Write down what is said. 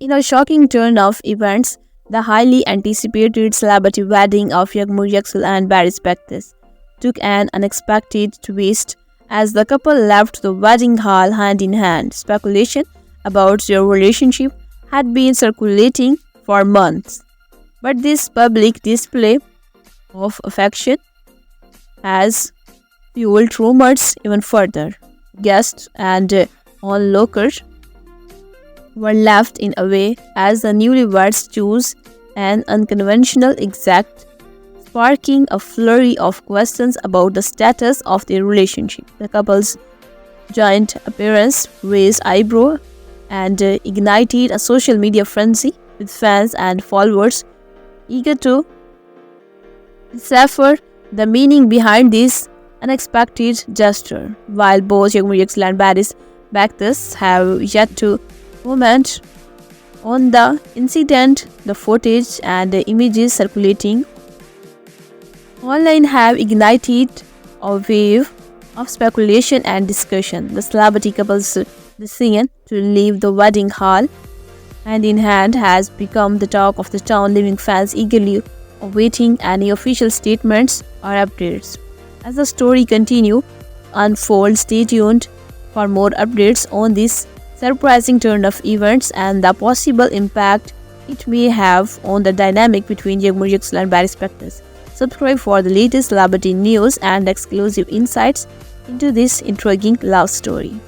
In a shocking turn of events, the highly anticipated celebrity wedding of Yagmur Yaxel and Barry Spectis took an unexpected twist as the couple left the wedding hall hand in hand. Speculation about their relationship had been circulating for months. But this public display of affection has fueled rumors even further. Guests and onlookers were left in a way as the newlyweds chose an unconventional exact, sparking a flurry of questions about the status of their relationship. The couple's joint appearance raised eyebrow and uh, ignited a social media frenzy with fans and followers eager to decipher the meaning behind this unexpected gesture. While both Yagmur Yaxel and Baris Bactus have yet to comment on the incident, the footage and the images circulating online have ignited a wave of speculation and discussion. The celebrity couple's decision to leave the wedding hall hand in hand has become the talk of the town, leaving fans eagerly awaiting any official statements or updates. As the story continues unfold, stay tuned for more updates on this surprising turn of events and the possible impact it may have on the dynamic between Yagmur Yaxel and Barry Spectis. Subscribe for the latest celebrity news and exclusive insights into this intriguing love story.